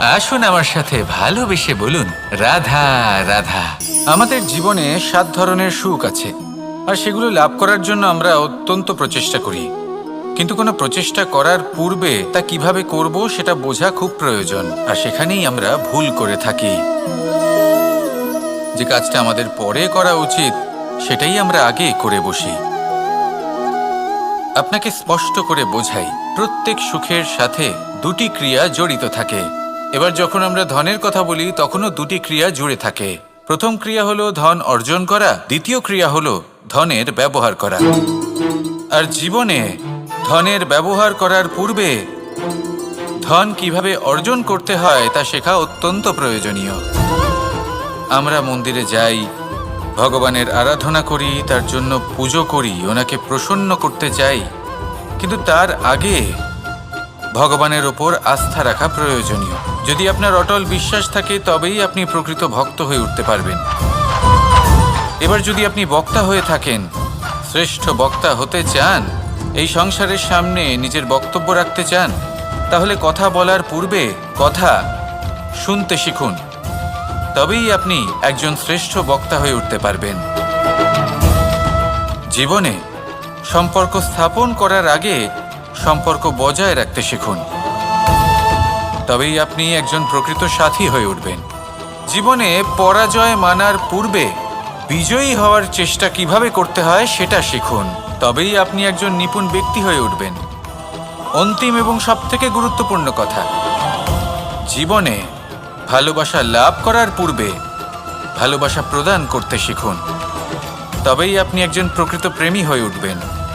আসুন আমার সাথে ভালোবেসে বলুন, রাধা রাধা। আমাদের জীবনে সাত ধরনের সুখ আছে, আর সেগুলো লাভ করার জন্য আমরা অত্যন্ত প্রচেষ্টা করি। কিন্তু কোনো প্রচেষ্টা করার পূর্বে তা কীভাবে করব সেটা বোঝা খুব প্রয়োজন, আর সেখানেই আমরা ভুল করে থাকি। যে কাজটা আমাদের পরে করা উচিত, সেটাই আমরা আগে করে বসি। আপনাকে স্পষ্ট করে বোঝাই, প্রত্যেক সুখের সাথে দুটি ক্রিয়া জড়িত থাকে। এবার যখন আমরা ধনের কথা বলি, তখনও দুটি ক্রিয়া জুড়ে থাকে। প্রথম ক্রিয়া হলো ধন অর্জন করা, দ্বিতীয় ক্রিয়া হলো ধনের ব্যবহার করা। আর জীবনে ধনের ব্যবহার করার পূর্বে ধন কীভাবে অর্জন করতে হয়, তা শেখা অত্যন্ত প্রয়োজনীয়। আমরা মন্দিরে যাই, ভগবানের আরাধনা করি, তার জন্য পুজো করি, ওনাকে প্রসন্ন করতে চাই। কিন্তু তার আগে ভগবানের ওপর আস্থা রাখা প্রয়োজনীয়। যদি আপনার অটল বিশ্বাস থাকে, তবেই আপনি প্রকৃত ভক্ত হয়ে উঠতে পারবেন। এবার যদি আপনি বক্তা হয়ে থাকেন, শ্রেষ্ঠ বক্তা হতে চান, এই সংসারের সামনে নিজের বক্তব্য রাখতে চান, তাহলে কথা বলার পূর্বে কথা শুনতে শিখুন। তবেই আপনি একজন শ্রেষ্ঠ বক্তা হয়ে উঠতে পারবেন। জীবনে সম্পর্ক স্থাপন করার আগে সম্পর্ক বজায় রাখতে শিখুন। তবেই আপনি একজন প্রকৃত সাথী হয়ে উঠবেন। জীবনে পরাজয় মানার পূর্বে বিজয়ী হওয়ার চেষ্টা কীভাবে করতে হয় সেটা শিখুন। তবেই আপনি একজন নিপুণ ব্যক্তি হয়ে উঠবেন। অন্তিম এবং সবথেকে গুরুত্বপূর্ণ কথা, জীবনে ভালোবাসা লাভ করার পূর্বে ভালোবাসা প্রদান করতে শিখুন। তবেই আপনি একজন প্রকৃত প্রেমী হয়ে উঠবেন।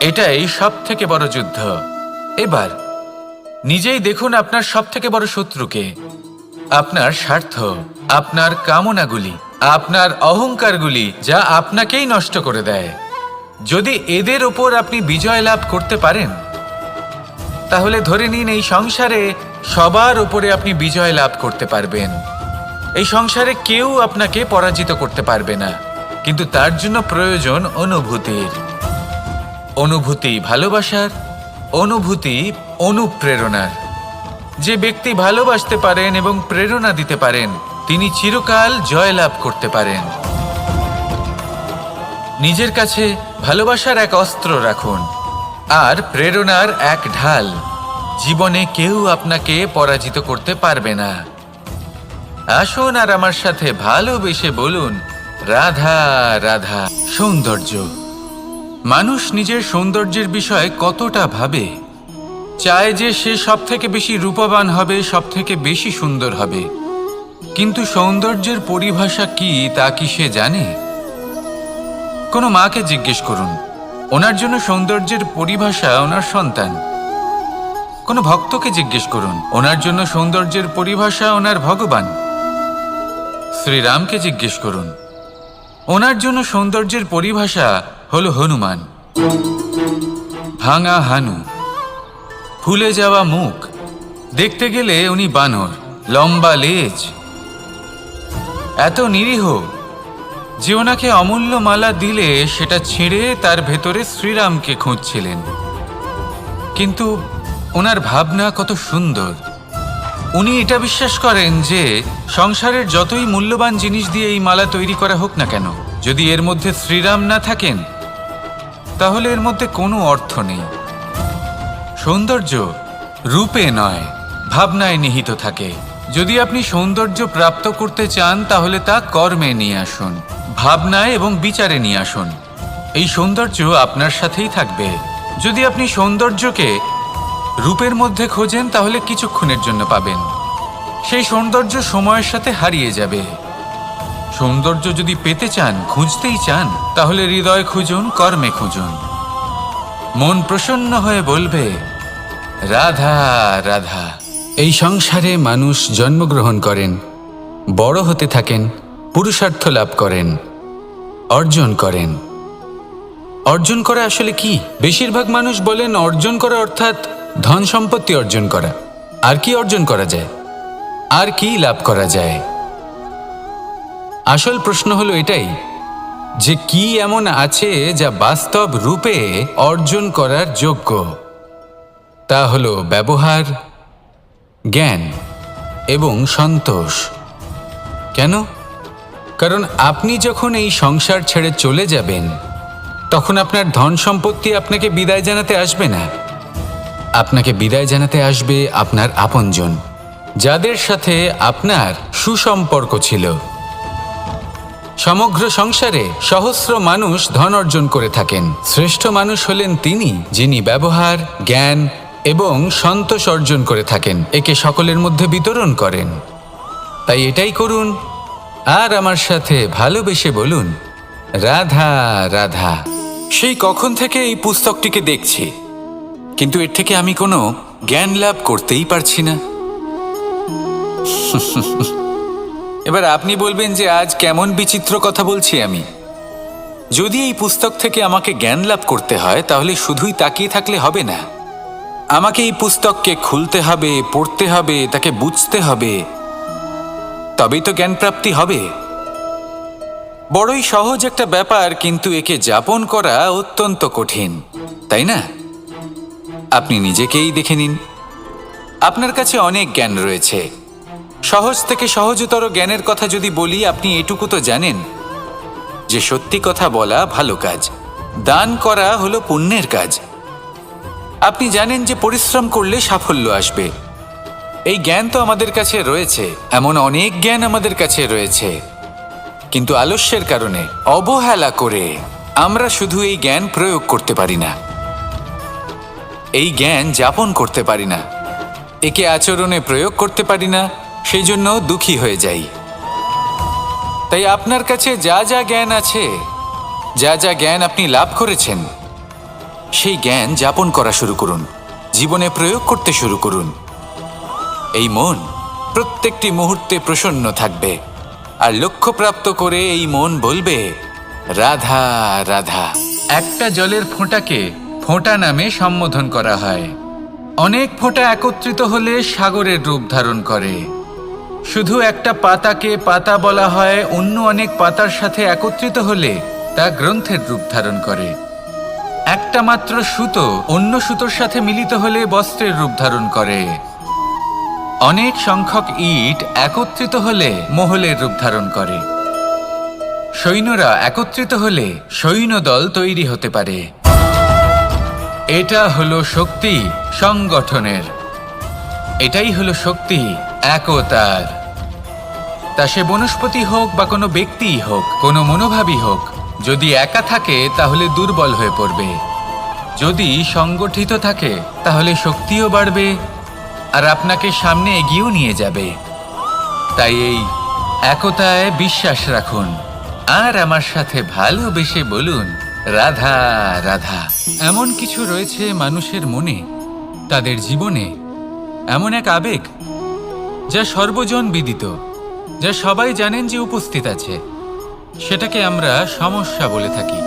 এটাই সব থেকে বড় যুদ্ধ। এবার, নিজেই দেখুন আপনার সব থেকে বড় শত্রুকে। আপনার স্বার্থ, আপনার কামনাগুলি, আপনার অহংকারগুলি যা আপনাকেই নষ্ট করে দেয়। যদি এদের ওপর আপনি বিজয় লাভ করতে পারেন, তাহলে ধরে নিন এই সংসারে সবার উপরে আপনি বিজয় লাভ করতে পারবেন। এই সংসারে কেউ আপনাকে পরাজিত করতে পারবে না, কিন্তু তার জন্য প্রয়োজন অনুভূতির। অনুভূতি ভালোবাসার, অনুভূতি অনুপ্রেরণার। যে ব্যক্তি ভালোবাসতে পারেন এবং প্রেরণা দিতে পারেন, তিনি চিরকাল জয়লাভ করতে পারেন। নিজের কাছে ভালোবাসার এক অস্ত্র রাখুন, আর প্রেরণার এক ঢাল। জীবনে কেউ আপনাকে পরাজিত করতে পারবে না। আসুন আর আমার সাথে ভালোবেসে বলুন, রাধা রাধা, সৌন্দর্য। মানুষ নিজের সৌন্দর্যের বিষয়ে কতটা ভাবে, চায় যে সে সব থেকে বেশি রূপবান হবে সব থেকে বেশি সুন্দর হবে। কিন্তু সৌন্দর্যের পরিভাষা কি, তা কি সে জানে? কোনো মাকে জিজ্ঞেস করুন, ওনার জন্য সৌন্দর্যের পরিভাষা ওনার সন্তান। কোনো ভক্তকে জিজ্ঞেস করুন, ওনার জন্য সৌন্দর্যের পরিভাষা ওনার ভগবান। শ্রীরামকে জিজ্ঞেস করুন, ওনার জন্য সৌন্দর্যের পরিভাষা হলো হনুমান। ভাঙা হানু। ফুলে যাওয়া মুখ। দেখতে গেলে উনি বানর, লম্বা লেজ। এত নিরীহ যে ওনাকে অমূল্য মালা দিলে সেটা ছিঁড়ে তার ভেতরে শ্রীরামকে খুঁজছিলেন। কিন্তু ওনার ভাবনা কত সুন্দর। উনি এটা বিশ্বাস করেন যে সংসারের যতই মূল্যবান জিনিস দিয়ে এই মালা তৈরি করা হোক না কেন, যদি এর মধ্যে শ্রীরাম না থাকেন তাহলে এর মধ্যে কোনো অর্থ নেই। সৌন্দর্য রূপে নয়, ভাবনায় নিহিত থাকে। যদি আপনি সৌন্দর্য প্রাপ্ত করতে চান, তাহলে তা কর্মে নিয়ে আসুন, ভাবনায় এবং বিচারে নিয়ে আসুন। এই সৌন্দর্য আপনার সাথেই থাকবে। যদি আপনি সৌন্দর্যকে রূপের মধ্যে খোঁজেন, তাহলে কিছুক্ষণের জন্য পাবেন। সেই সৌন্দর্য সময়ের সাথে হারিয়ে যাবে। সৌন্দর্য যদি পেতে চান, খুঁজতেই চান, তাহলে হৃদয় খুঁজুন, কর্মে খুঁজুন। মন প্রসন্ন হয়ে বলবে, রাধা রাধা। এই সংসারে মানুষ জন্মগ্রহণ করেন, বড় হতে থাকেন, পুরুষার্থ লাভ করেন, অর্জন করেন। অর্জন করা আসলে কি? বেশিরভাগ মানুষ বলেন, অর্জন করা অর্থাৎ ধন সম্পত্তি অর্জন করা। আর কি অর্জন করা যায়? আর কি লাভ করা যায়? আসল প্রশ্ন হলো এটাই, যে কি এমন আছে যা বাস্তব রূপে অর্জন করার যোগ্য? তা হলো ব্যবহার, জ্ঞান এবং সন্তোষ। কেন? কারণ আপনি যখন এই সংসার ছেড়ে চলে যাবেন, তখন আপনার ধন সম্পত্তি আপনাকে বিদায় জানাতে আসবে না। আপনাকে বিদায় জানাতে আসবে আপনার আপনজন, যাদের সাথে আপনার সুসম্পর্ক ছিল। সমগ্র সংসারে সহস্র মানুষ ধন অর্জন করে থাকেন। শ্রেষ্ঠ মানুষ হলেন তিনি, যিনি ব্যবহার, জ্ঞান এবং সন্তোষ অর্জন করে থাকেন। একে সকলের মধ্যে বিতরণ করেন। তাই এটাই করুন। আর আমার সাথে ভালোবেসে বলুন, রাধা রাধা। সেই কখন থেকে এই পুস্তকটিকে দেখছি। কিন্তু এর থেকে আমি কোনো জ্ঞান লাভ করতেই পারছি না। এবার আপনি বলবেন যে আজ কেমন বিচিত্র কথা বলছি আমি। যদি এই পুস্তক থেকে আমাকে জ্ঞান লাভ করতে হয়, তাহলে শুধুই তাকিয়ে থাকলে হবে না। আমাকে এই পুস্তককে খুলতে হবে, পড়তে হবে, তাকে বুঝতে হবে। তবেই তো জ্ঞান প্রাপ্তি হবে। বড়ই সহজ একটা ব্যাপার, কিন্তু একে যাপন করা অত্যন্ত কঠিন, তাই না? আপনি নিজেকেই দেখে নিন। আপনার কাছে অনেক জ্ঞান রয়েছে। সহজ থেকে সহজতর জ্ঞানের কথা যদি বলি, আপনি এটুকু তো জানেন যে সত্যি কথা বলা ভালো কাজ। দান করা হলো পুণ্যের কাজ। আপনি জানেন যে পরিশ্রম করলে সাফল্য আসবে। এই জ্ঞান তো আমাদের কাছে রয়েছে, এমন অনেক জ্ঞান আমাদের কাছে রয়েছে। কিন্তু আলস্যের কারণে, অবহেলা করে আমরা শুধু এই জ্ঞান প্রয়োগ করতে পারি না। এই জ্ঞান যাপন করতে পারি না। একে আচরণে প্রয়োগ করতে পারি না সেই জন্য দুঃখী হয়ে যাই। তাই আপনার কাছে যা যা জ্ঞান আছে, যা যা জ্ঞান আপনি লাভ করেছেন, সেই জ্ঞান যাপন করা শুরু করুন, জীবনে প্রয়োগ করতে শুরু করুন। এই মন প্রত্যেকটি মুহূর্তে প্রসন্ন থাকবে, আর লক্ষ্যপ্রাপ্ত করে এই মন বলবে, রাধা রাধা। একটা জলের ফোঁটাকে ফোঁটা নামে সম্বোধন করা হয়। অনেক ফোঁটা একত্রিত হলে সাগরের রূপ ধারণ করে। শুধু একটা পাতাকে পাতা বলা হয়, অন্য অনেক পাতার সাথে একত্রিত হলে তা গ্রন্থের রূপ ধারণ করে। একটা মাত্র সুতো অন্য সুতোর সাথে মিলিত হলে বস্ত্রের রূপ ধারণ করে। অনেক সংখ্যক ইট একত্রিত হলে মহলের রূপ ধারণ করে। সৈন্যরা একত্রিত হলে সৈন্যদল তৈরি হতে পারে। এটা হলো শক্তি সংগঠনের। এটাই হলো শক্তি একতার। তা সে বনস্পতি হোক বা কোনো ব্যক্তিই হোক, কোনো মনোভাবই হোক, যদি একা থাকে তাহলে দুর্বল হয়ে পড়বে। যদি সংগঠিত থাকে তাহলে শক্তিও বাড়বে আর আপনাকে সামনে এগিয়েও নিয়ে যাবে। তাই এই একতায় বিশ্বাস রাখুন। আর আমার সাথে ভালোবেসে বলুন, রাধা রাধা। এমন কিছু রয়েছে মানুষের মনে, তাদের জীবনে। এমন এক আবেগ, যা সর্বজন বিদিত। যা সবাই জানেন যে উপস্থিত আছে। সেটাকে আমরা সমস্যা বলে থাকি।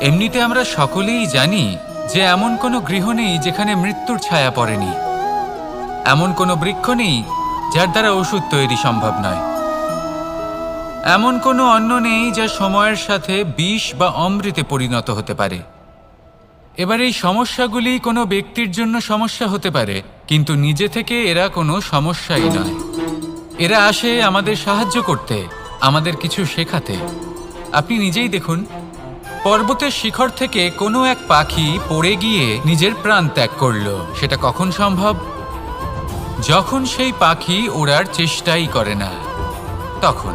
এমনিতে আমরা সকলেই জানি যে এমন কোনো গৃহ নেই যেখানে মৃত্যুর ছায়া পড়েনি। এমন কোনো বৃক্ষ নেই যার দ্বারা ওষুধ তৈরি সম্ভব নয়। এমন কোনো অন্ন নেই যা সময়ের সাথে বিষ বা অমৃতে পরিণত হতে পারে। এবার এই সমস্যাগুলি কোনো ব্যক্তির জন্য সমস্যা হতে পারে, কিন্তু নিজে থেকে এরা কোনো সমস্যাই নয়। এরা আসে আমাদের সাহায্য করতে, আমাদের কিছু শেখাতে। আপনি নিজেই দেখুন, পর্বতের শিখর থেকে কোনো এক পাখি পড়ে গিয়ে নিজের প্রাণ ত্যাগ করল। সেটা কখন সম্ভব? যখন সেই পাখি ওড়ার চেষ্টাই করে না, তখন।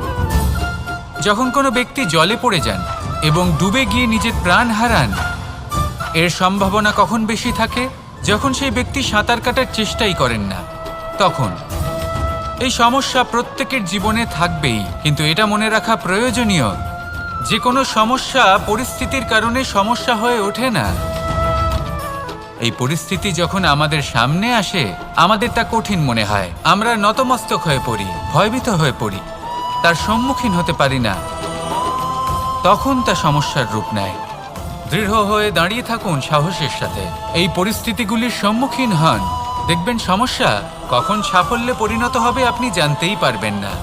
যখন কোনো ব্যক্তি জলে পড়ে যান এবং ডুবে গিয়ে নিজের প্রাণ হারান, এর সম্ভাবনা কখন বেশি থাকে? যখন সেই ব্যক্তি সাঁতার কাটার চেষ্টাই করেন না, তখন। এই সমস্যা প্রত্যেকের জীবনে থাকবেই, কিন্তু এটা মনে রাখা প্রয়োজনীয়। যে কোনো সমস্যা পরিস্থিতির কারণে সমস্যা হয়ে ওঠে না। এই পরিস্থিতি যখন আমাদের সামনে আসে, আমাদের তা কঠিন মনে হয়। আমরা নতমস্তক হয়ে পড়ি, ভয়ভীত হয়ে পড়ি, তার সম্মুখীন হতে পারি না। তখন তা সমস্যার রূপ নেয়। দৃঢ় হয়ে দাঁড়িয়ে থাকুন সাহসের সাথে। এই পরিস্থিতিগুলির সম্মুখীন হন। দেখবেন সমস্যা কখন সাফল্যে পরিণত হবে আপনি জানতেই পারবেন না।